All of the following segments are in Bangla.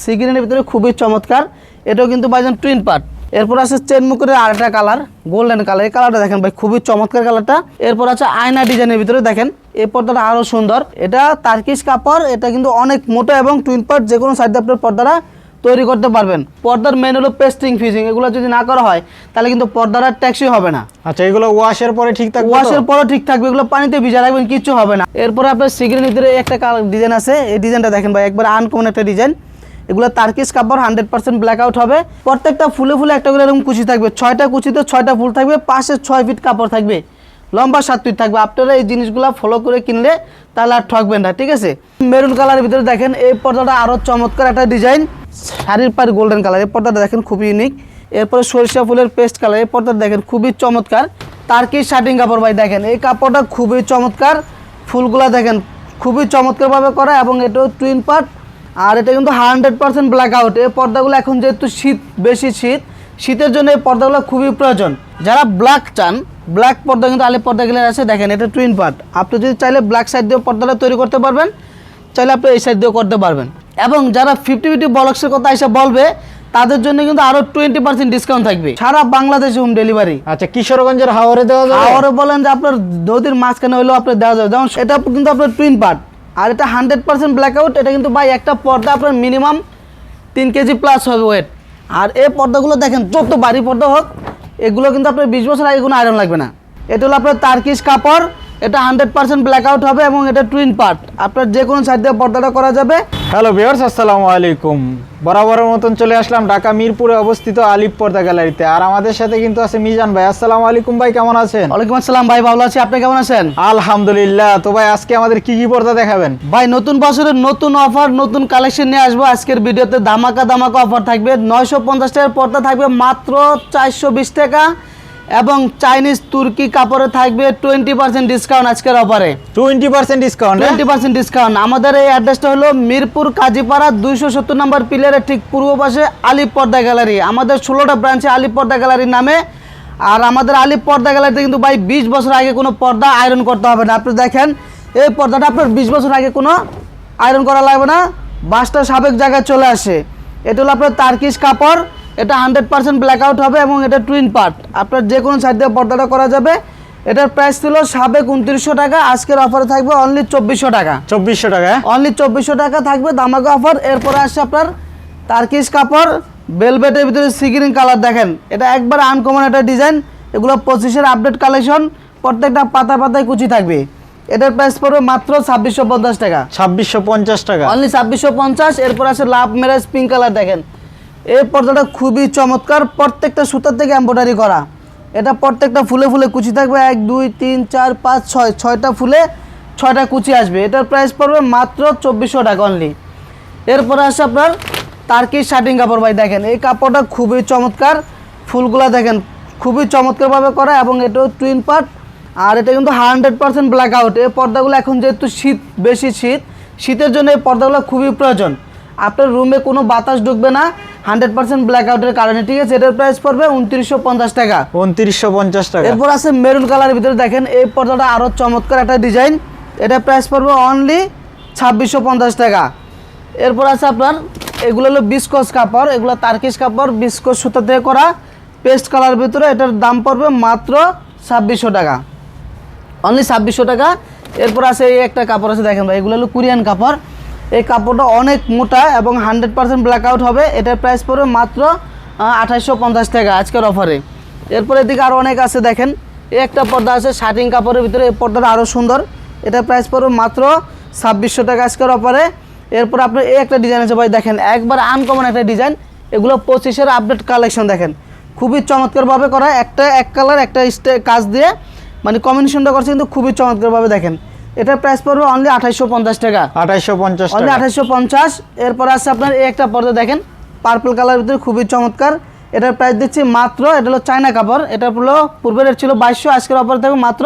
সি গ্রিনের ভিতরে খুবই চমৎকার। এটাও কিন্তু ভাইজান টুইন পার্ট এরপর আছে চেন মুকুরের আরেকটা কালার গোল্ডেন কালার এই কালারটা দেখেন ভাই খুবই চমৎকার কালারটা এরপর আছে আয়না ডিজাইনের ভিতরে দেখেন এই পর্দাটা আরও সুন্দর। এটা তার্কিশ কাপড় এটা কিন্তু অনেক মোটা এবং টুইন পার্ট যে কোনো সাইড আপনার পর্দাটা তৈরি করতে পারবেন। পর্দার মেন হলো পেস্টিং ফিজিং এগুলো যদি না করা হয় তাহলে কিন্তু পর্দাটা ট্যাক্সি হবে না। আচ্ছা এগুলো ওয়াশের পরে ঠিক থাকবে? ওয়াশের পরে ঠিক থাকবে এগুলো পানিতে ভিজা রাখবেন কিচ্ছু হবে না। এরপরে আপনার সিগারেট ভিতরে একটা ডিজাইন আছে। এই ডিজাইনটা দেখেন ভাই একবার আনকমন একটা ডিজাইন এগুলো তার্কিস কাপড় হান্ড্রেড পার্সেন্ট ব্ল্যাক আউট হবে। প্রত্যেকটা ফুলে ফুলে একটা করে এরকম কুচি থাকবে। ছয়টা কুচিতে ছয়টা ফুল থাকবে, পাশে ছয় ফিট কাপড় থাকবে। লম্বা সাত ফিট থাকবে। আপনারা এই জিনিসগুলো ফলো করে কিনলে তাহলে আর ঠকবেন না, ঠিক আছে? মেরুন কালারের ভিতরে দেখেন, এই পর্দাটা আরও চমৎকার একটা ডিজাইন শাড়ির পার গোল্ডেন কালার এই পর্দাটা দেখেন খুবই ইউনিক এরপরে সরিষা ফুলের পেস্ট কালার এই পর্দাটা দেখেন খুবই চমৎকার। তার্কিশ শার্টিং কাপড় ভাই, দেখেন, এই কাপড়টা খুবই চমৎকার। ফুলগুলা দেখেন খুবই চমৎকারভাবে করা এবং এটাও টুইন পার্ট আর এটা কিন্তু হান্ড্রেড পার্সেন্ট ব্ল্যাক আউট এই পর্দাগুলো এখন যেহেতু শীত বেশি শীত শীতের জন্য এই পর্দাগুলো খুবই প্রয়োজন। যারা ব্ল্যাক চান ব্ল্যাক পর্দা কিন্তু আলি পর্দা গেলে আছে দেখেন এটা টুইন পার্ট আপনি যদি চাইলে ব্ল্যাক সাইড দিয়ে পর্দাটা তৈরি করতে পারবেন চাইলে আপনি এই সাইড দিয়েও করতে পারবেন। এবং যারা ফিফটি ফিফটি বলক্সের কথা এসে বলবে তাদের জন্য কিন্তু আরও টোয়েন্টি পার্সেন্ট ডিসকাউন্ট থাকবে। সারা বাংলাদেশে হোম ডেলিভারি আচ্ছা কিশোরগঞ্জের হাওরে দেওয়া যাবে? আবারও বলেন যে আপনার নদীর মাঝখানে হলেও আপনার দেওয়া যাবে। যেমন এটা কিন্তু আপনার টুইন পার্ট আর এটা হান্ড্রেড পার্সেন্ট ব্ল্যাক আউট এটা কিন্তু ভাই একটা পর্দা আপনার মিনিমাম তিন কেজি প্লাস হবে ওয়েট আর এই পর্দাগুলো দেখেন, যত বাড়ি পর্দা হোক, এগুলো কিন্তু আপনার বিশ বছর আগে কোনো আয়রন লাগবে না। এটা হলো আপনার তার্কিশ কাপড় এটা হান্ড্রেড পার্সেন্ট ব্ল্যাক আউট হবে এবং এটা টুইন পার্ট আপনার যে কোনো সাইড দিয়ে পর্দাটা করা যাবে। হ্যালো ভিউয়ার্স আসসালামু আলাইকুম। বরাবরের মতন চলে আসলাম ঢাকা মিরপুরে অবস্থিত আলিপ পর্দা গ্যালারিতে। আর আমাদের সাথে কিন্তু আছে মিজান ভাই। আসসালামু আলাইকুম ভাই কেমন আছেন? ওয়ালাইকুম আসসালাম ভাই ভালো আছি। আপনি কেমন আছেন? আলহামদুলিল্লাহ। তো ভাই আজকে আমাদের কি কি পর্দা দেখাবেন? ভাই নতুন বছরের নতুন অফার নতুন কালেকশন নিয়ে আসব। আজকের ভিডিওতে ধামাকা ধামাকা অফার থাকবে। নয়শো পঞ্চাশ টাকার পর্দা থাকবে মাত্র চারশো বিশ টাকা। এবং চাইনিজ তুর্কি কাপড়ে থাকবে টোয়েন্টি পার্সেন্ট ডিসকাউন্ট আজকের অফারে twenty percent discount twenty percent discount আমাদের এই অ্যাড্রেসটা হলো মিরপুর কাজীপাড়া দুইশো সত্তর নম্বর পিলারের ঠিক পূর্ব পাশে আলিপ পর্দা গ্যালারি। আমাদের ষোলোটা ব্রাঞ্চে আলিপ পর্দা গ্যালারির নামে। আর আমাদের আলিপ পর্দা গ্যালারিতে কিন্তু ভাই বিশ বছর আগে কোনো পর্দা আয়রন করতে হবে না। আপনি দেখেন এই পর্দাটা আপনার বিশ বছর আগে কোনো আয়রন করা লাগবে না। বাসটা সাবেক জায়গায় চলে আসে। এটা হলো আপনার তার্কিশ কাপড়। এটা হান্ড্রেড পার্সেন্ট ব্ল্যাক আউট হবে এবং এটা টুইন পার্ট আপনার যে কোনো সাইড দিয়ে পর্দাটা করা যাবে। এটার প্রাইস ছিল সাবেক উনত্রিশশো টাকা আজকের অফারে থাকবে অনলি চব্বিশশো টাকা। চব্বিশশো টাকা হ্যাঁ? অনলি চব্বিশশো টাকা থাকবে দামাকা অফার এরপরে আসছে আপনার তার্কিশ কাপড় বেলভেটের ভিতরে সিগ্রিন কালার দেখেন। এটা একবার আনকমন একটা ডিজাইন এগুলো পঁচিশের আপডেট কালেকশন প্রত্যেকটা পাতা পাতায় কুচি থাকবে। এটার প্রাইস পড়বে মাত্র ছাব্বিশশো পঞ্চাশ টাকা। ছাব্বিশশো পঞ্চাশ টাকা। অনলি ছাব্বিশশো পঞ্চাশ এরপর আছে লাভ ম্যারেজ পিঙ্ক কালার দেখেন। এই পর্দাটা খুবই চমৎকার। প্রত্যেকটা সুতার থেকে এম্ব্রয়ডারি করা। এটা প্রত্যেকটা ফুলে ফুলে কুচি থাকবে। এক, দুই, তিন, চার, পাঁচ, ছয়। ছয়টা ফুলে ছয়টা কুচি আসবে। এটার প্রাইস পড়বে মাত্র চব্বিশশো টাকা অনলি এরপরে আসছে আপনার তার্কিশ শার্টিং কাপড় ভাই, দেখেন। এই কাপড়টা খুবই চমৎকার। ফুলগুলা দেখেন, খুবই চমৎকারভাবে করা এবং এটাও টুইন পার্ট আর এটা কিন্তু হান্ড্রেড পার্সেন্ট ব্ল্যাক আউট এই পর্দাগুলো এখন যেহেতু শীত, বেশি শীত, শীতের জন্য এই পর্দাগুলো খুবই প্রয়োজন। আপনার রুমে কোনো বাতাস ঢুকবে না হান্ড্রেড পার্সেন্ট ব্ল্যাক আউটের কারণে ঠিক আছে? এটার প্রাইস পড়বে উনত্রিশশো পঞ্চাশ টাকা। উনত্রিশশো পঞ্চাশ টাকা। এরপর আছে মেরুন কালারের ভিতরে দেখেন এই পর্দাটা আরও চমৎকার একটা ডিজাইন এটা প্রাইস পড়বে অনলি ছাব্বিশশো পঞ্চাশ টাকা। এরপর আছে আপনার এগুলো হলো বিস্কস কাপড় এগুলো তার্কিশ কাপড় বিস্কস সুতা থেকে করা। পেস্ট কালার ভিতরে এটার দাম পড়বে মাত্র ছাব্বিশশো টাকা। অনলি ছাব্বিশশো টাকা। এরপর আছে এই একটা কাপড় আছে দেখেন ভাই এগুলো হলো কোরিয়ান কাপড়। এই কাপড়টা অনেক মোটা এবং হান্ড্রেড পার্সেন্ট ব্ল্যাক আউট হবে। এটার প্রাইস পড়বে মাত্র আঠাশশো পঞ্চাশ টাকা আজকের অফারে এরপর এদিকে আরও অনেক আছে দেখেন। এই একটা পর্দা আছে, শার্টিং কাপড়ের ভিতরে এই পর্দাটা আরও সুন্দর। এটার প্রাইস পড়বে মাত্র ছাব্বিশশো টাকা আজকের অফারে এরপর আপনার এই একটা ডিজাইন আছে ভাই, দেখেন, একবার আনকমন একটা ডিজাইন এগুলো পঁচিশের আপডেট কালেকশন দেখেন। খুবই চমৎকারভাবে করা, একটা এক কালার একটা কাজ দিয়ে। মানে কম্বিনেশনটা করছে কিন্তু খুবই চমৎকারভাবে দেখেন। এটার প্রাইস পড়বে অনলি আঠাইশশো পঞ্চাশ টাকা। আঠাইশশো পঞ্চাশ অনলি টাকা। আঠাইশশো পঞ্চাশ এরপর আছে আপনার এই একটা পর্দা দেখেন পার্পল কালার ভিতরে খুবই চমৎকার। এটার প্রাইস দিচ্ছি মাত্র এটা হলো চায়না কাপড় এটা হলো পূর্বের রেট ছিল বাইশশো আজকের অফার থাকবে মাত্র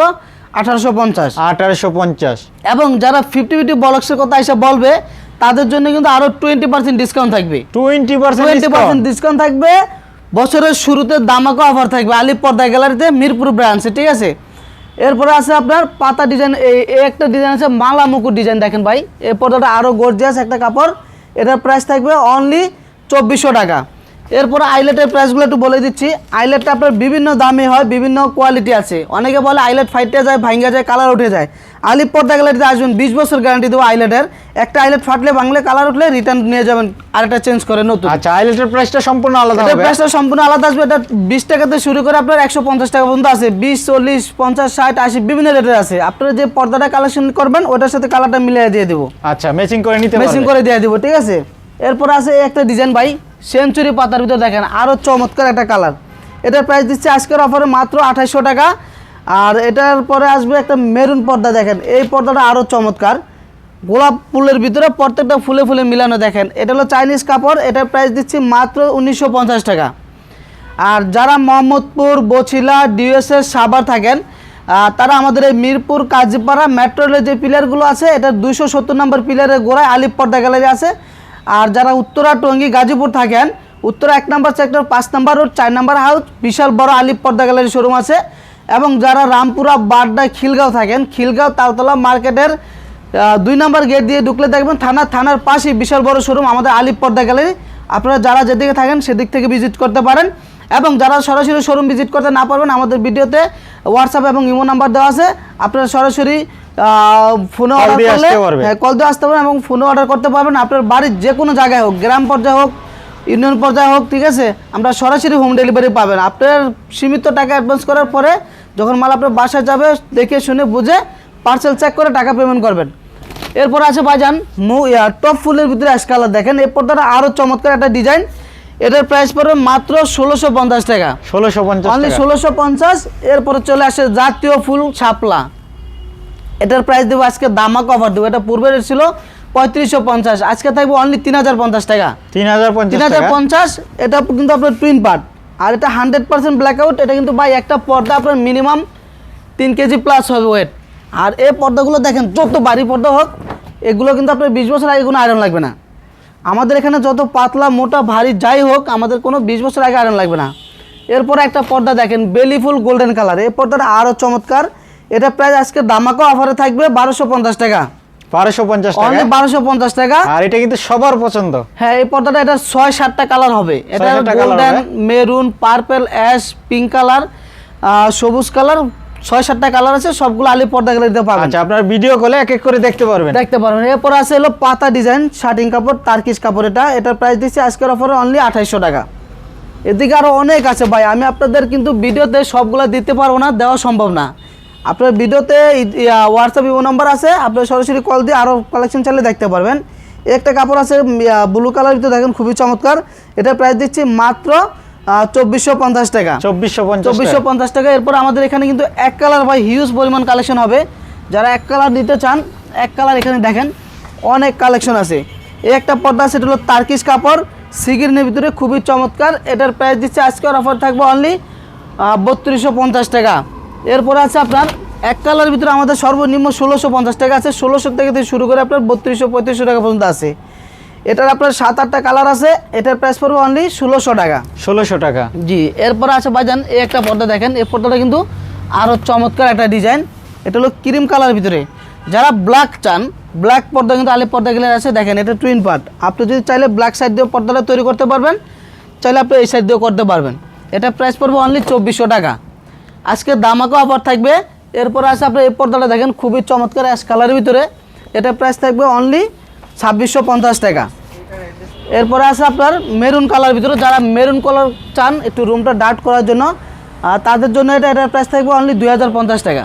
আঠারোশো পঞ্চাশ। আঠারোশো পঞ্চাশ। এবং যারা ফিফটি ফিফটি বলক্সের কথা এসে বলবে তাদের জন্য কিন্তু আরও টোয়েন্টি পার্সেন্ট ডিসকাউন্ট থাকবে। টোয়েন্টি পার্সেন্ট ডিসকাউন্ট থাকবে। বছরের শুরুতে দামাকো অফার থাকবে আলিপ পর্দা গ্যালারিতে মিরপুর ব্রাঞ্চে ঠিক আছে? এরপরে আছে আপনার পাতা ডিজাইন এই একটা ডিজাইন আছে মালা মুকুট ডিজাইন দেখেন ভাই। এই পর্দাটা আরও গর্জিয়াস একটা কাপড়। এটার প্রাইস থাকবে অনলি চব্বিশশো টাকা। এরপরে আইলেটের প্রাইসগুলো একটু বলে দিচ্ছি। আইলেটটা আপনার বিভিন্ন দামে হয় বিভিন্ন কোয়ালিটি আছে। অনেকে বলে আইলেট ফাইটে যায় ভাঙ্গা যায় কালার উঠে যায়। আলিপ পর্দা গ্যালারিতে আসবেন বিশ বছর গ্যারান্টি দেবো আইলেটের। একটা আইলেট ফাটলে ভাঙলে কালার উঠলে রিটার্ন নিয়ে যাবেন আরেকটা চেঞ্জ করে নতুন। আচ্ছা আইলেটের প্রাইসটা সম্পূর্ণ আলাদা হবে। প্রাইসটা সম্পূর্ণ আলাদা আসবে এটা বিশ টাকাতে শুরু করে আপনার একশো পঞ্চাশ টাকা পর্যন্ত আছে। বিশ চল্লিশ পঞ্চাশ ষাট আশি বিভিন্ন রেটের আছে। আপনারা যে পর্দাটা কালেকশন করবেন ওটার সাথে কালারটা মিলিয়ে দিয়ে দেবো। আচ্ছা ম্যাচিং করে নিতে পারবে করে দিয়ে দিব ঠিক আছে? এরপর আছে একটা ডিজাইন ভাই সেঞ্চুরি পাতার ভিতর দেখেন আরও চমৎকার একটা কালার এটার প্রাইস দিচ্ছে আজকের অফারে মাত্র আঠাইশশো টাকা। আর এটার পরে আসবে একটা মেরুন পর্দা দেখেন, এই পর্দাটা আরও চমৎকার। গোলাপ ফুলের ভিতরে প্রত্যেকটা ফুলে ফুলে মিলানো দেখেন। এটা হলো চাইনিজ কাপড়, এটার প্রাইস দিচ্ছি মাত্র উনিশশো পঞ্চাশ টাকা। আর যারা মোহাম্মদপুর, বছিলা ডিএসএস সাভার থাকেন তারা আমাদের এই মিরপুর, কাজীপাড়া মেট্রো রেলের যে পিলারগুলো আছে এটা দুইশো সত্তর নম্বর পিলারের গোড়ায় আলিপ পর্দা গ্যালারি আছে। আর যারা উত্তরা, টঙ্গী, গাজীপুর থাকেন, উত্তরা এক নম্বর সেক্টর পাঁচ নম্বর রোড চার নম্বর হাউস বিশাল বড় আলিপ পর্দা গ্যালারি শোরুম আছে। এবং যারা রামপুরা, বাড্ডা, খিলগাঁও থাকেন, খিলগাঁও তালতলা মার্কেটের দুই নম্বর গেট দিয়ে ঢুকলে দেখবেন থানা, থানার পাশেই বিশাল বড় শোরুম আমাদের আলিপ পর্দা গ্যালারি আপনারা যারা যেদিকে থাকেন সেদিক থেকে ভিজিট করতে পারেন। এবং যারা সরাসরি শোরুম ভিজিট করতে না পারবেন, আমাদের ভিডিওতে হোয়াটসঅ্যাপ এবং ইমো নাম্বার দেওয়া আছে। আপনারা সরাসরি ফোনে অর্ডার করলে। হ্যাঁ, কল দিয়ে আসতে পারবেন এবং ফোনে অর্ডার করতে পারবেন আপনার বাড়ির যে কোনো জায়গায় হোক গ্রাম পর্যায়ে হোক ইউনিয়ন পর্যায়ে হোক ঠিক আছে? আমরা সরাসরি হোম ডেলিভারি পাবেন। আপনার সীমিত টাকা অ্যাডভান্স করার পরে যখন মাল আপনার বাসায় যাবে দেখে শুনে বুঝে পার্সেল চেক করে টাকা পেমেন্ট করবেন। এরপর আছে ভাইজান মু টপ ফুলের ভিতরে অ্যাশ কালার দেখেন। এরপর পর্দাটা আরও চমৎকার একটা ডিজাইন এটার প্রাইস পড়বে মাত্র ষোলোশো পঞ্চাশ টাকা। ষোলোশো পঞ্চাশ ষোলোশো পঞ্চাশ এরপরে চলে আসে জাতীয় ফুল শাপলা। এটার প্রাইস দেবো আজকে দামাক অফার দেবো। এটা পূর্বে ছিল পঁয়ত্রিশশো পঞ্চাশ। আজকে থাকবে অনলি তিন হাজার পঞ্চাশ টাকা। তিন হাজার তিন হাজার পঞ্চাশ এটা কিন্তু আপনার টুইন পার্ট আর এটা হান্ড্রেড পার্সেন্ট ব্ল্যাক আউট এটা কিন্তু ভাই একটা পর্দা আপনার মিনিমাম তিন কেজি প্লাস হবে ওয়েট আর এই পর্দাগুলো দেখেন যত বাড়ি পর্দা হোক এগুলো কিন্তু আপনার বিশ বছর আগে কোনো আয়রন লাগবে না। আমাদের এখানে যত পাতলা মোটা ভারী যাই হোক আমাদের কোনো বিশ বছর আগে আয়রন লাগবে না। এরপরে একটা পর্দা দেখেন বেলি ফুল গোল্ডেন কালার এই পর্দাটা আরও চমৎকার। এটা প্রায় আজকে দামাকো অফারে থাকবে বারোশো পঞ্চাশ টাকা। বারোশো পঞ্চাশ টাকা? বারোশো পঞ্চাশ টাকা। আর এটা কিন্তু সবার পছন্দ। হ্যাঁ এই পর্দাটা এটা ছয় সাতটা কালার হবে। এটা golden maroon purple ash pink colour সবুজ কালার ছয় সাতটা কালার আছে সবগুলো আলি পর্দা গ্যালারিতে পাবেন আচ্ছা আপনার ভিডিও কলে এক এক করে দেখতে পারবেন। দেখতে পারবেন। এরপর আছে হলো পাতা ডিজাইন শার্টিং কাপড় তার্কিস কাপড় এটা। এটার প্রাইস দিচ্ছি আজকের অফারে অনলি আঠাইশশো টাকা। এদিকে আরও অনেক আছে ভাই। আমি আপনাদের কিন্তু ভিডিওতে সবগুলো দিতে পারব না দেওয়া সম্ভব না। আপনার ভিডিওতে হোয়াটসঅ্যাপ ইমো নাম্বার আছে আপনার সরাসরি কল দিয়ে আরও কালেকশন চালিয়ে দেখতে পারবেন। একটা কাপড় আছে ব্লু কালার ভিতরে দেখেন খুবই চমৎকার। এটার প্রাইস দিচ্ছি মাত্র চব্বিশশো পঞ্চাশ টাকা। চব্বিশশো পঞ্চাশ চব্বিশশো পঞ্চাশ টাকা। এরপর আমাদের এখানে কিন্তু এক কালার ভাই হিউজ পরিমাণ কালেকশন হবে। যারা এক কালার নিতে চান এক কালার এখানে দেখেন অনেক কালেকশন আছে। এই একটা পর্দা সেটা হলো তার্কিস কাপড়। সিগিরিনের ভিতরে খুবই চমৎকার। এটার প্রাইস দিচ্ছে আজকের অফার থাকবে অনলি বত্রিশশো পঞ্চাশ টাকা। এরপর আছে আপনার এক কালার ভিতরে আমাদের সর্বনিম্ন ষোলোশো পঞ্চাশ টাকা আছে। ষোলোশো টাকা থেকে শুরু করে আপনার বত্রিশশো পঁয়ত্রিশশো টাকা পর্যন্ত আছে। এটার আপনার সাত আটটা কালার আছে। এটার প্রাইস পড়বে অনলি ষোলোশো টাকা। ষোলোশো টাকা। জি এরপর আছে ভাইজান এই একটা পর্দা দেখেন। এই পর্দাটা কিন্তু আরও চমৎকার একটা ডিজাইন এটা হলো ক্রিম কালার ভিতরে। যারা ব্ল্যাক চান ব্ল্যাক পর্দা কিন্তু আলিপ পর্দা গেলে আছে। দেখেন এটা টুইন পার্ট আপনি যদি চাইলে ব্ল্যাক সাইড দিয়ে পর্দাটা তৈরি করতে পারবেন চাইলে আপনি এই সাইড দিয়েও করতে পারবেন। এটা প্রাইস পড়বে অনলি চব্বিশশো টাকা। আজকে দামাকও অফার থাকবে। এরপর আছে আপনি এই পর্দাটা দেখেন, খুবই চমৎকার অ্যাশ কালারের ভিতরে। এটা প্রাইস থাকবে অনলি ছাব্বিশশো পঞ্চাশ টাকা। এরপরে আছে আপনার মেরুন কালার ভিতরে, যারা মেরুন কালার চান, একটু রুমটা ডার্ট করার জন্য আর তাদের জন্য এটা এটার প্রাইস থাকবে অনলি দুই হাজার পঞ্চাশ টাকা।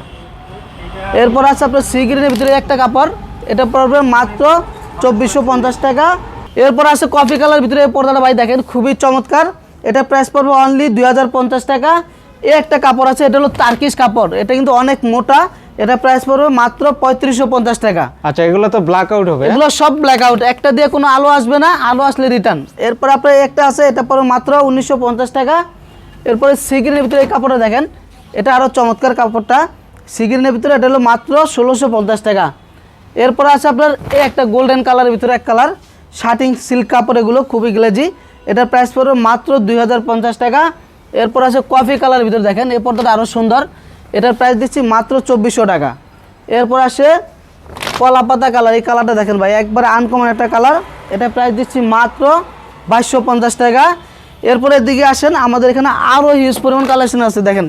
এরপর আছে আপনার সি গ্রিনের ভিতরে একটা কাপড়, এটা পড়বে মাত্র চব্বিশশো পঞ্চাশ টাকা। এরপর আছে কফি কালার ভিতরে এই পর্দাটা, ভাই দেখেন, খুবই চমৎকার। এটা প্রাইস পড়বে অনলি দুই হাজার পঞ্চাশ টাকা। এই একটা কাপড় আছে এটা হলো তার্কিশ কাপড়। এটা কিন্তু অনেক মোটা এটা প্রাইস পড়বে মাত্র পঁয়ত্রিশশো পঞ্চাশ টাকা। আচ্ছা এগুলো তো ব্ল্যাক আউট হবে। এগুলো সব ব্ল্যাক আউট একটা দিয়ে কোনো আলো আসবে না আলো আসলে রিটার্ন এরপর আপনার একটা আছে এটা পরে মাত্র উনিশশো পঞ্চাশ টাকা। এরপরে সিগ্রিনের ভিতরে এই কাপড়টা দেখেন এটা আরও চমৎকার কাপড়টা। সিগ্রিনের ভিতরে এটা হলো মাত্র ষোলোশো পঞ্চাশ টাকা। এরপর আছে আপনার এই একটা গোল্ডেন কালারের ভিতরে এক কালার শার্টিং সিল্ক কাপড় এগুলো খুবই গ্লেজি এটার প্রাইস পড়বে মাত্র দুই হাজার পঞ্চাশ টাকা। এরপর আছে কফি কালার ভিতরে দেখেন, এই পর্দাটা আরও সুন্দর। এটার প্রাইস দিচ্ছি মাত্র চব্বিশশো টাকা। এরপর আসে কলা পাতা কালার এই কালারটা দেখেন ভাই, একবারে আনকমন একটা কালার এটা প্রাইস দিচ্ছি মাত্র বাইশশো পঞ্চাশ টাকা। এরপরে দিকে আসেন, আমাদের এখানে আরও হিউজ পরিমাণ কালেকশন আছে, দেখেন।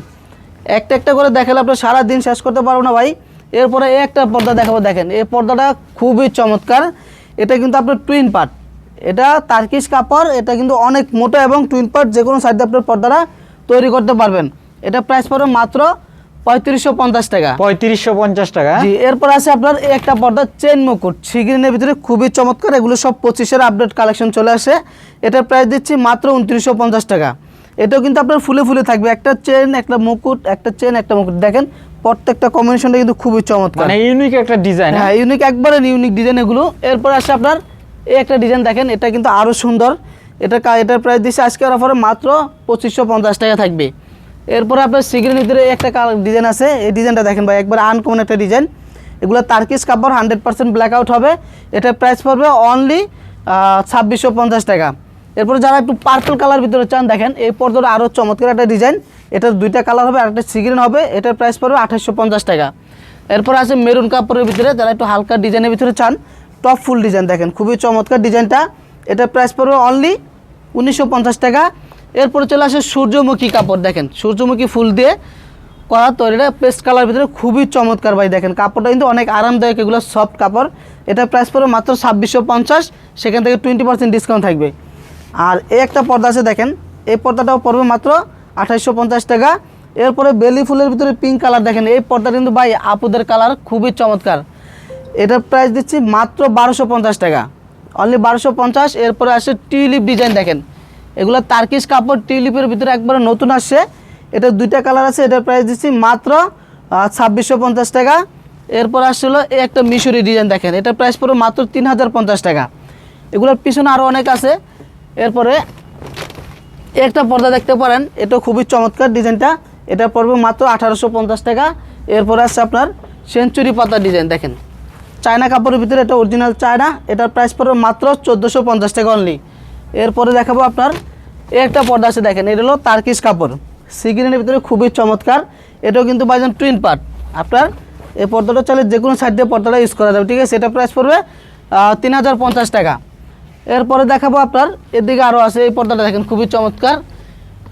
একটা একটা করে দেখালে আপনার সারা দিন শেষ করতে পারব না ভাই। এরপরে একটা পর্দা দেখাবো, দেখেন। এই পর্দাটা খুবই চমৎকার। এটা কিন্তু আপনার টুইন পার্ট এটা তার্কিশ কাপড় এটা কিন্তু অনেক মোটা এবং টুইন পার্ট যে কোনো সাইডে আপনার পর্দাটা তৈরি করতে পারবেন। এটা প্রাইস পড়বে মাত্র পঁয়ত্রিশশো পঞ্চাশ টাকা। পঁয়ত্রিশশো পঞ্চাশ টাকা? হ্যাঁ? জি এরপর আছে আপনার একটা পর্দা চেন মুকুট। সিগ্রিনের ভিতরে খুবই চমৎকার এগুলো সব পঁচিশের আপডেট কালেকশন চলে আসে। এটার প্রাইস দিচ্ছি মাত্র উনত্রিশশো পঞ্চাশ টাকা। এটাও কিন্তু আপনার ফুলে ফুলে থাকবে। একটা চেন একটা মুকুট একটা চেন একটা মুকুট। দেখেন প্রত্যেকটা কম্বিনেশনটা কিন্তু খুবই চমৎকার। মানে ইউনিক একটা ডিজাইন হ্যাঁ? ইউনিক একবারে ইউনিক ডিজাইন এগুলো। এরপর আসে আপনার এই একটা ডিজাইন দেখেন, এটা কিন্তু আরও সুন্দর। এটা এটার প্রাইস দিচ্ছে আজকের অফারে মাত্র পঁচিশশো পঞ্চাশ টাকা থাকবে। এরপরে আপনার সিগ্রের ভিতরে একটা ডিজাইন আছে। এই ডিজাইনটা দেখেন ভাই, একবার আনকমন একটা ডিজাইন। এগুলো তার্কিস কাপড় হান্ড্রেড পার্সেন্ট ব্ল্যাক আউট হবে। এটার প্রাইস পড়বে অনলি ছাব্বিশশো পঞ্চাশ টাকা। এরপরে যারা একটু পার্পল কালার ভিতরে চান, দেখেন, এই পর্দাটা আরও চমৎকার একটা ডিজাইন। এটার দুইটা কালার হবে আর একটা সিগ্রিন হবে। এটার প্রাইস পড়বে আঠাশশো পঞ্চাশ টাকা। এরপর আছে মেরুন কাপড়ের ভিতরে, যারা একটু হালকা ডিজাইনের ভিতরে চান টপ ফুল ডিজাইন দেখেন, খুবই চমৎকার ডিজাইনটা এটার প্রাইস পড়বে অনলি উনিশশো পঞ্চাশ টাকা। এরপরে চলে আসে সূর্যমুখী কাপড়, দেখেন। সূর্যমুখী ফুল দিয়ে করা তৈরিটা পেস্ট কালার ভিতরে খুবই চমৎকার ভাই, দেখেন। কাপড়টা কিন্তু অনেক আরামদায়ক, এগুলো সফট কাপড়। এটার প্রাইস পড়বে মাত্র ছাব্বিশশো পঞ্চাশ, সেখান থেকে টোয়েন্টি পার্সেন্ট ডিসকাউন্ট থাকবে। আর এই একটা পর্দা আছে, দেখেন। এই পর্দাটাও পড়বে মাত্র আঠাইশশো পঞ্চাশ টাকা। এরপরে বেলি ফুলের ভিতরে পিঙ্ক কালার দেখেন। এই পর্দা কিন্তু ভাই, আপুদের কালার খুবই চমৎকার। এটার প্রাইস দিচ্ছি মাত্র বারোশো পঞ্চাশ টাকা। অনলি বারোশো পঞ্চাশ, এরপরে আসে টিউলিপ ডিজাইন দেখেন। এগুলো তার্কিশ কাপড় টিউলিপের ভিতরে একবারে নতুন আসছে। এটা দুইটা কালার আছে, এটার প্রাইস দিচ্ছি মাত্র ছাব্বিশশো পঞ্চাশ টাকা। এরপর আসছিল এই একটা মিশরি ডিজাইন দেখেন। এটার প্রাইস পড়বে মাত্র তিন হাজার পঞ্চাশ টাকা। এগুলোর পিছনে আরও অনেক আছে। এরপরে একটা পর্দা দেখতে পারেন। এটা খুবই চমৎকার ডিজাইনটা এটা পড়বে মাত্র আঠারোশো পঞ্চাশ টাকা। এরপরে আসছে আপনার সেঞ্চুরি পাতা ডিজাইন দেখেন। চায়না কাপড়ের ভিতরে এটা অরিজিনাল চায়না, এটার প্রাইস পড়বে মাত্র চোদ্দোশো পঞ্চাশ টাকা অনলি এরপরে দেখাবো আপনার একটা পর্দা আছে দেখেন, এটা হলো তার্কিশ কাপড়। সিগ্রিনের ভিতরে খুবই চমৎকার, এটাও কিন্তু বাইজন টুইন পার্ট আপনার, এই পর্দাটা চলে যে কোনো সাইড দিয়ে পর্দাটা ইউজ করা যাবে, ঠিক আছে? এটা প্রাইস পড়বে তিন হাজার পঞ্চাশ টাকা। এরপরে দেখাবো আপনার, এদিকে আরও আছে, এই পর্দাটা দেখেন, খুবই চমৎকার।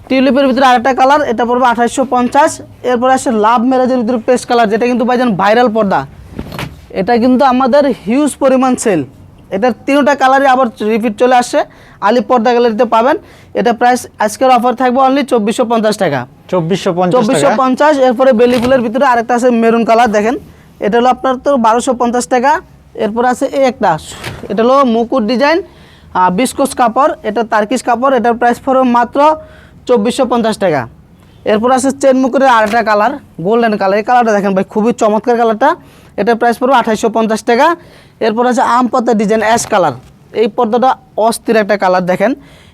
টিউলিপের ভিতরে আরেকটা কালার এটা পড়বে আঠাশশো পঞ্চাশ। এরপরে আসে লাভ ম্যারেজের ভিতরে পেস্ট কালার যেটা কিন্তু ভাইজান ভাইরাল পর্দা। এটা কিন্তু আমাদের হিউজ পরিমাণ সেল এটার তিনটা কালারই আবার রিপিট চলে আসছে আলি পর্দা গ্যালারিতে পাবেন। এটা প্রাইস আজকের অফার থাকবে অনলি চব্বিশশো পঞ্চাশ টাকা। চব্বিশশো পঞ্চাশ চব্বিশশো পঞ্চাশ এরপরে বেলি ফুলের ভিতরে আরেকটা আছে মেরুন কালার দেখেন। এটা হলো আপনার তো বারোশো পঞ্চাশ টাকা। এরপর আছে এই একটা। এটা হলো মুকুট ডিজাইন বিস্কুস কাপড়। এটা তার্কিশ কাপড়। এটার প্রাইস পড়বে মাত্র চব্বিশশো পঞ্চাশ টাকা। এরপর আছে চেন মুকুটের আরেকটা কালার গোল্ডেন কালার এই কালারটা দেখেন ভাই খুবই চমৎকার কালারটা এটার প্রাইস পড়বে আঠাইশশো পঞ্চাশ টাকা। এরপর আছে আম পাতা ডিজাইন অ্যাশ কালার এই পর্দাটা অস্থির একটা কালার দেখেন।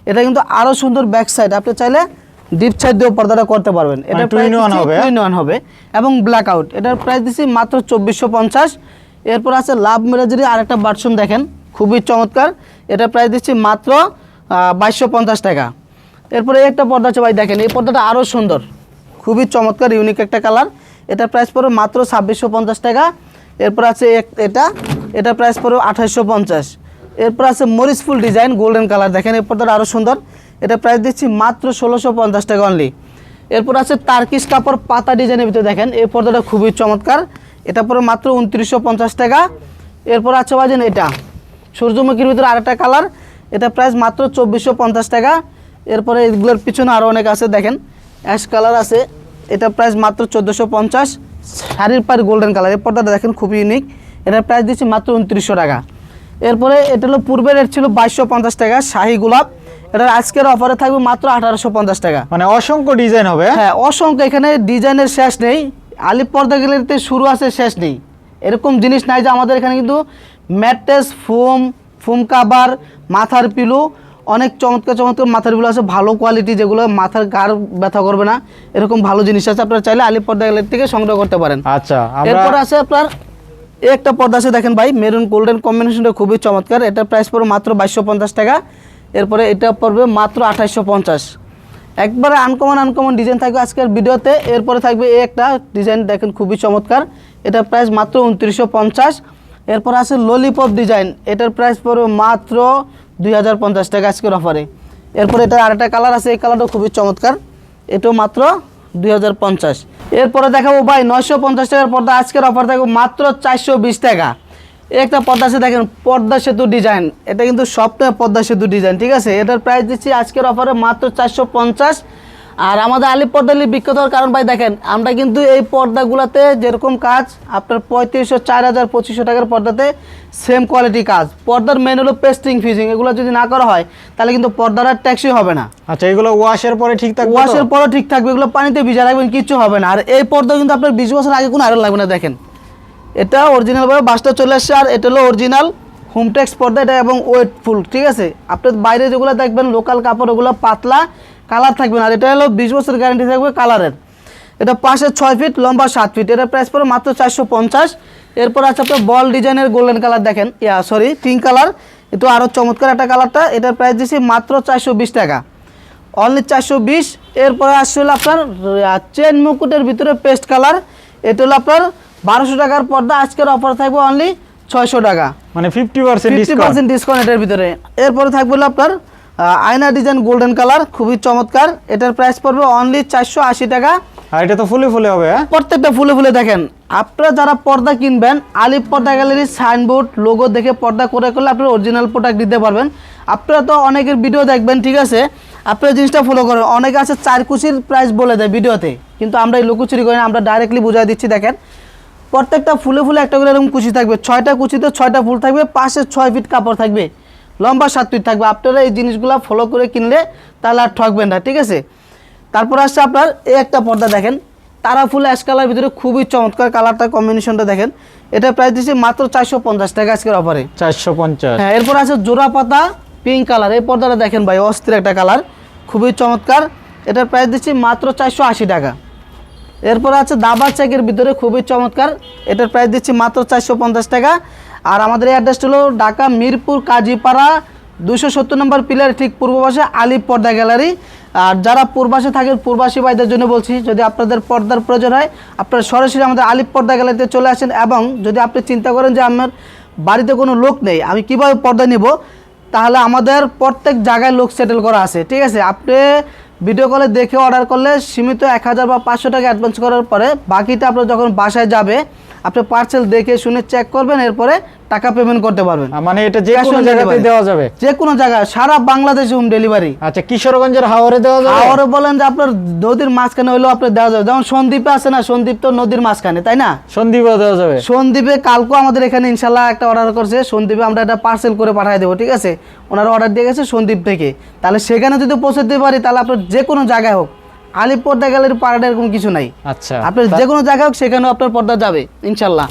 এটা কিন্তু আরও সুন্দর ব্যাক সাইড আপনি চাইলে ডিপ সাইড দিয়েও পর্দাটা করতে পারবেন। এটা মানে হবে, ওয়ান হবে এবং ব্ল্যাক আউট এটার প্রাইস দিচ্ছি মাত্র চব্বিশশো পঞ্চাশ। এরপর আছে লাভ ম্যারেজেরই আরেকটা বাটসুম দেখেন খুবই চমৎকার। এটার প্রাইস দিচ্ছি মাত্র বাইশশো পঞ্চাশ টাকা। এরপরে এই একটা পর্দা আছে ভাই দেখেন এই পর্দাটা আরও সুন্দর। খুবই চমৎকার ইউনিক একটা কালার এটার প্রাইস পড়বে মাত্র ছাব্বিশশো পঞ্চাশ টাকা। এরপর আছে এটা এটার প্রাইস পড়বে আঠাশশো পঞ্চাশ। এরপর আছে মরিচ ফুল ডিজাইন গোল্ডেন কালার দেখেন, এরপর পর্দাটা আরও সুন্দর। এটা প্রাইস দিচ্ছি মাত্র ষোলোশো পঞ্চাশ টাকা অনলি এরপর আছে তার্কিশ কাপড় পাতা ডিজাইনের ভিতরে দেখেন এই পর্দাটা খুবই চমৎকার। এটা পরে মাত্র উনত্রিশশো পঞ্চাশ টাকা। এরপর আছে বাজেন এটা, সূর্যমুখীর ভিতরে আরেকটা কালার এটা প্রাইস মাত্র চব্বিশশো পঞ্চাশ টাকা। এরপরে এগুলোর পিছনে আরও অনেক আছে, দেখেন। অ্যাশ কালার আছে। এটা প্রাইস মাত্র চোদ্দোশো পঞ্চাশ। শাড়ির পার গোল্ডেন কালার এই পর্দাটা দেখেন খুবই ইউনিক এটার প্রাইস দিচ্ছি মাত্র উনত্রিশশো টাকা। এরপরে এটা হলো পূর্বের রেট ছিল বাইশশো পঞ্চাশ টাকা শাহি গোলাপ। এটার আজকের অফারে থাকবে মাত্র আঠারোশো পঞ্চাশ টাকা। মানে অসংখ্য ডিজাইন হবে হ্যাঁ? অসংখ্য এখানে ডিজাইনের শেষ নেই। আলিপ পর্দা গ্যালারিতে শুরু আছে শেষ নেই। এরকম জিনিস নাই যে আমাদের এখানে কিন্তু ম্যাট্রেস ফোম ফোম কাভার মাথার পিলো অনেক চমৎকার চমৎকার মাথার পিলো আছে ভালো কোয়ালিটি যেগুলো মাথার গার ব্যথা করবে না এরকম ভালো জিনিস আছে। আপনারা চাইলে আলিপ পর্দা গ্যালারি থেকে সংগ্রহ করতে পারেন। আচ্ছা এরপর আছে আপনার একটা পর্দা আছে দেখেন ভাই মেরুন গোল্ডেন কম্বিনেশনটা খুবই চমৎকার। এটা প্রাইস পড়বে মাত্র বাইশশো পঞ্চাশ টাকা। এরপরে এটা পড়বে মাত্র আঠাইশশো পঞ্চাশ। একবারে আনকমন আনকমন ডিজাইন থাকবে আজকের ভিডিওতে। এরপরে থাকবে এই একটা ডিজাইন দেখেন খুবই চমৎকার। এটা প্রাইস মাত্র উনত্রিশশো পঞ্চাশ। এরপর আছে ললিপপ ডিজাইন এটার প্রাইস পড়বে মাত্র দুই হাজার পঞ্চাশ টাকা আজকের অফারে এরপর এটার আরেকটা কালার আছে, এই কালারটা খুবই চমৎকার। এটাও মাত্র দুই হাজার পঞ্চাশ। এরপরে দেখাবো ভাই, নয়শো পঞ্চাশ টাকার পর্দা আজকের অফার থাকবে মাত্র চারশো বিশ টাকা। একটা পদ্মা সেতু দেখেন পদ্মা সেতু ডিজাইন এটা কিন্তু সপ্তাহে পদ্মা সেতু ডিজাইন ঠিক আছে? এটার প্রাইস দিচ্ছি আজকের অফারে মাত্র চারশো পঞ্চাশ। আর আমাদের আলিপ পর্দালি বিখ্যাত হওয়ার কারণ ভাই দেখেন আমরা কিন্তু এই পর্দাগুলোতে যেরকম কাজ আপনার পঁয়ত্রিশশো চার হাজার পঁচিশশো টাকার পর্দাতে সেম কোয়ালিটি কাজ। পর্দার মেন হলো পেস্টিং ফিজিং এগুলো যদি না করা হয় তাহলে কিন্তু পর্দাটা ট্যাক্সই হবে না। আচ্ছা এগুলো ওয়াশের পরে ঠিক থাকবে ওয়াশের পরও ঠিক থাকবে এগুলো পানিতে ভিজা রাখবেন কিচ্ছু হবে না। আর এই পর্দা কিন্তু আপনার বিশ বছর আগে কোনো আয়রন লাগবে না দেখেন। এটা অরিজিনালভাবে বাসটা চলে আসছে আর এটা হলো অরিজিনাল হোমটেক্স পর্দা এটা এবং ওয়েটফুল ঠিক আছে? আপনার বাইরে যেগুলো দেখবেন লোকাল কাপড় ওগুলো পাতলা কালার থাকবে না। আর এটা হলো বিশ বছর গ্যারান্টি থাকবে কালারের। এটা পাশে ছয় ফিট লম্বা সাত ফিট এটা প্রাইস পড়ে মাত্র চারশো পঞ্চাশ। এরপর আছে আপনার বল ডিজাইনের গোল্ডেন কালার দেখেন। ইয়া সরি পিঙ্ক কালার একটু আরও চমৎকার একটা কালারটা এটার প্রাইস দিচ্ছি মাত্র চারশো বিশ টাকা। অনলি চারশো বিশ। এরপরে আসছে হলো আপনার চেন মুকুটের ভিতরে পেস্ট কালার এটা হলো আপনার বারোশো টাকার পর্দা। আজকের অফার থাকবে অনলি ছয়শো টাকা। মানে fifty percent fifty percent discount এটার ভিতরে। এরপরে থাকবে হলো আপনার আয়না ডিজাইন গোল্ডেন কালার খুবই চমৎকার। এটার প্রাইস পড়বে অনলি চারশো আশি টাকা। আর এটা তো ফুলে ফুলে হবে হ্যাঁ? প্রত্যেকটা ফুলে ফুলে দেখেন। আপনারা যারা পর্দা কিনবেন আলিপ পর্দা গ্যালারির সাইনবোর্ড লোগো দেখে পর্দা করে করলে আপনারা অরিজিনাল প্রোডাক্ট দিতে পারবেন। আপনারা তো অনেকের ভিডিও দেখবেন ঠিক আছে? আপনারা জিনিসটা ফলো করেন। অনেকে আছে চার কুচির প্রাইস বলে দেয় ভিডিওতে কিন্তু আমরা এই লুকোচুরি করি না আমরা ডাইরেক্টলি বুঝাই দিচ্ছি দেখেন। প্রত্যেকটা ফুলে ফুলে একটা করে এরকম কুচি থাকবে। ছয়টা কুচিতে ছয়টা ফুল থাকবে পাশে ছয় ফিট কাপড় থাকবে। লম্বা সাত ফিট থাকবে। আপনারা এই জিনিসগুলো ফলো করে কিনলে তাহলে আর ঠকবেন না ঠিক আছে? তারপর আসছে আপনার এই একটা পর্দা দেখেন। তারা ফুল অ্যাশ কালার ভিতরে খুবই চমৎকার কালারটা কম্বিনেশনটা দেখেন। এটা প্রাইস দিচ্ছে মাত্র চারশো পঞ্চাশ টাকা আজকের অফারে চারশো পঞ্চাশ। হ্যাঁ এরপর আছে জোড়া পাতা পিঙ্ক কালার এই পর্দাটা দেখেন ভাই অস্থির একটা কালার খুবই চমৎকার। এটার প্রাইস দিচ্ছি মাত্র চারশো আশি টাকা। এরপর আছে দাবার চেকের ভিতরে খুবই চমৎকার। এটার প্রাইস দিচ্ছি মাত্র চারশো পঞ্চাশ টাকা। আর আমাদের এই অ্যাড্রেসটা হলো ঢাকা মিরপুর কাজীপাড়া দুশো সত্তর নম্বর পিলার, ঠিক পূর্ব পাশে আলিপ পর্দা গ্যালারি। আর যারা পূর্বাসে থাকেন পূর্বাসী ভাইদের জন্য বলছি, যদি আপনাদের পর্দার প্রয়োজন হয়, আপনারা সরাসরি আমাদের আলিপ পর্দা গ্যালারিতে চলে আসেন এবং যদি আপনি চিন্তা করেন যে আমার বাড়িতে কোনো লোক নেই, আমি কীভাবে পর্দা নিব? তাহলে আমাদের প্রত্যেক জায়গায় লোক সেটেল করা আছে, ঠিক আছে? আপনি ভিডিও কলে দেখে অর্ডার করলে সীমিত এক হাজার বা পাঁচশো টাকা অ্যাডভান্স করার পরে বাকিটা আপনার যখন বাসায় যাবে আপনি পার্সেল দেখে শুনে চেক করবেন এরপরে টাকা পেমেন্ট করতে পারবেন। মানে এটা যে কোনো জায়গাতে দেওয়া যাবে? যে কোনো জায়গায় সারা বাংলাদেশে হোম ডেলিভারি আচ্ছা কিশোরগঞ্জের হাওরে দেওয়া যাবে? আর বলেন যে আপনার নদীর মাঝখানে হলেও আপনার দেওয়া যাবে। যেমন সন্দ্বীপে আছে না সন্দ্বীপ তো নদীর মাঝখানে তাই না? সন্দীপে দেওয়া যাবে। সন্দীপে কালকেও আমাদের এখানে ইনশাল্লাহ একটা অর্ডার করছে। সন্দীপে আমরা একটা পার্সেল করে পাঠিয়ে দেবো ঠিক আছে? ওনারা অর্ডার দিয়ে গেছে সন্দীপ থেকে। তাহলে সেখানে যদি পৌঁছে দিতে পারি তাহলে আপনার যে কোনো জায়গায় হোক আলিপর্দা গ্যালারির পাড়াটা এরকম কিছু নাই। আচ্ছা। আপনার যে কোনো জায়গায় হোক সেখানেও আপনার পর্দা যাবে ইনশাল্লাহ।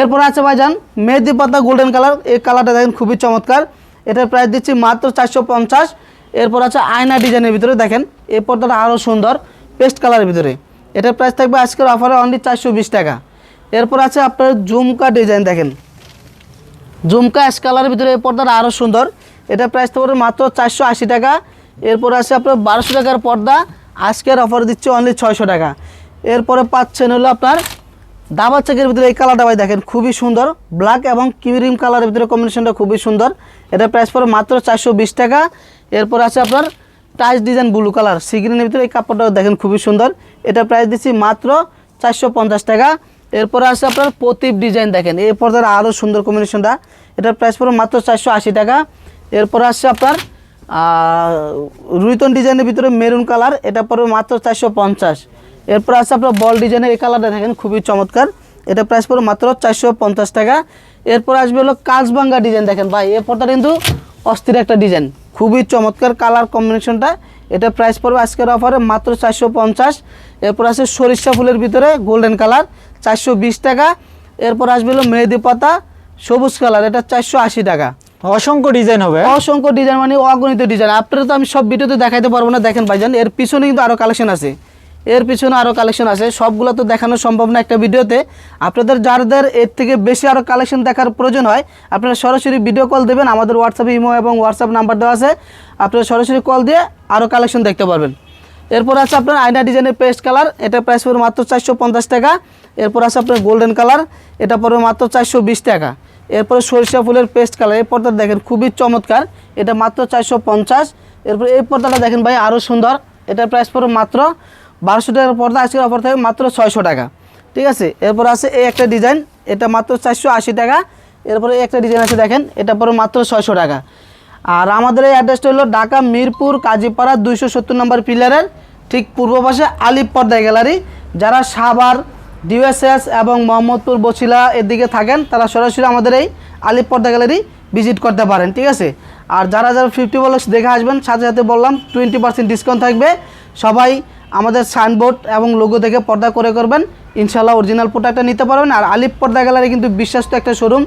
এরপর আছে ভাইজান মেহেদি পাতা গোল্ডেন কালার এই কালারটা দেখেন খুবই চমৎকার। এটার প্রাইস দিচ্ছি মাত্র চারশো পঞ্চাশ। এরপর আছে আয়না ডিজাইনের ভিতরে দেখেন এই পর্দাটা আরও সুন্দর পেস্ট কালারের ভিতরে। এটার প্রাইস থাকবে আজকের অফারে অনলি চারশো বিশ টাকা। এরপর আছে আপনার জুমকা ডিজাইন দেখেন। ঝুমকা অ্যাশ কালারের ভিতরে এই পর্দাটা আরও সুন্দর। এটা প্রাইস পড়বে মাত্র চারশো আশি টাকা। এরপর আছে আপনার বারোশো টাকার পর্দা। আজকের অফার দিচ্ছে অনলি ছয়শো টাকা। এরপরে পাচ্ছেন হলো আপনার দাবার চেকের ভিতরে এই কালারটা ভাই দেখেন, খুবই সুন্দর। ব্ল্যাক এবং ক্রিম কালারের ভিতরে কম্বিনেশনটা খুবই সুন্দর। এটা প্রাইস পড়ে মাত্র চারশো বিশ টাকা। এরপর আছে আপনার টাইস ডিজাইন ব্লু কালার সিগ্রিনের ভিতরে এই কাপড়টাও দেখেন, খুবই সুন্দর। এটা প্রাইস দিচ্ছি মাত্র চারশো পঞ্চাশ টাকা। এরপর আছে আপনার প্রতীপ ডিজাইন দেখেন এরপর পর্দার আরও সুন্দর কম্বিনেশনটা এটার প্রাইস পড়ে মাত্র চারশো আশি টাকা। এরপর আসছে আপনার রুইতন ডিজাইনের ভিতরে মেরুন কালার, এটা পড়বে মাত্র চারশো পঞ্চাশ। এরপর আছে আপনার বল ডিজাইনের, এই কালারটা দেখেন খুবই চমৎকার। এটা প্রাইস পড়বে মাত্র চারশো পঞ্চাশ টাকা। এরপর আসবে হলো কাজবাঙ্গা ডিজাইন, দেখেন ভাই এই পর্দাটা কিন্তু অস্থির একটা ডিজাইন। খুবই চমৎকার কালার কম্বিনেশনটা এটা প্রাইস পড়বে আজকের অফারে মাত্র চারশো পঞ্চাশ। এরপর আছে সরিষা ফুলের ভিতরে গোল্ডেন কালার চারশো বিশ টাকা। এরপর আসবে হলো মেহেদি পাতা, সবুজ কালার এটা চারশো আশি টাকা। অসংখ্য ডিজাইন হবে। অসংখ্য ডিজাইন মানে অগণিত ডিজাইন আপনারা তো আমি সব ভিডিওতে দেখাইতে পারব না, দেখেন ভাইজান। এর পিছনে কিন্তু আরও কালেকশন আছে। এর পিছনে আরও কালেকশন আছে। সবগুলো তো দেখানো সম্ভব না একটা ভিডিওতে। আপনাদের যাদের এর থেকে বেশি আরও কালেকশন দেখার প্রয়োজন হয়, আপনারা সরাসরি ভিডিও কল দেবেন। আমাদের হোয়াটসঅ্যাপে ইমো এবং হোয়াটসঅ্যাপ নাম্বার দেওয়া আছে। আপনারা সরাসরি কল দিয়ে আরও কালেকশন দেখতে পারবেন। এরপর আছে আপনার আয়না ডিজাইনের পেস্ট কালার এটা প্রাইস পড়বে মাত্র চারশো পঞ্চাশ টাকা। এরপর আছে আপনার গোল্ডেন কালার এটা পড়বে মাত্র চারশো বিশ টাকা। এরপরে সরিষা ফুলের পেস্ট কালার এই পর্দা দেখেন খুবই চমৎকার। এটা মাত্র চারশো পঞ্চাশ। এরপরে এই পর্দাটা দেখেন ভাই আরও সুন্দর। এটার প্রাইস পড়বে মাত্র বারোশো টাকার পর্দা আজকের অফার থাকবে মাত্র ছয়শো টাকা। ঠিক আছে? এরপর আছে এই একটা ডিজাইন এটা মাত্র চারশো আশি টাকা। এরপরে একটা ডিজাইন আছে দেখেন, এটা পরে মাত্র ছয়শো টাকা। আর আমাদের এই অ্যাড্রেসটা হলো ঢাকা মিরপুর কাজীপাড়া দুইশো সত্তর নম্বর পিলারের ঠিক পূর্ব পাশে আলিপ পর্দা গ্যালারি। যারা সাভার ডিউএসএস এবং মোহাম্মদপুর বছিলা এদিকে থাকেন, তারা সরাসরি আমাদের এই আলিপ পর্দা গ্যালারি ভিজিট করতে পারেন, ঠিক আছে? আর যারা যারা ফিফটি বলক্স দেখে আসবেন, সাথে সাথে বললাম টোয়েন্টি পার্সেন্ট ডিসকাউন্ট থাকবে। সবাই আমাদের সাইনবোর্ড এবং লোগো দেখে পর্দা করে করবেন। ইনশাল্লাহ অরিজিনাল প্রোডাক্টটা নিতে পারবেন। আর আলিপ পর্দা গ্যালারি কিন্তু বিশ্বাস্ত একটা শোরুম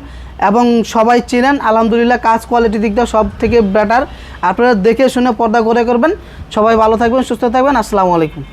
এবং সবাই চেনেন। আলহামদুলিল্লাহ, কাজ কোয়ালিটি দিকটা সব থেকে বেটার আপনারা দেখে শুনে পর্দা করে করবেন। সবাই ভালো থাকবেন, সুস্থ থাকবেন। আসসালামু আলাইকুম।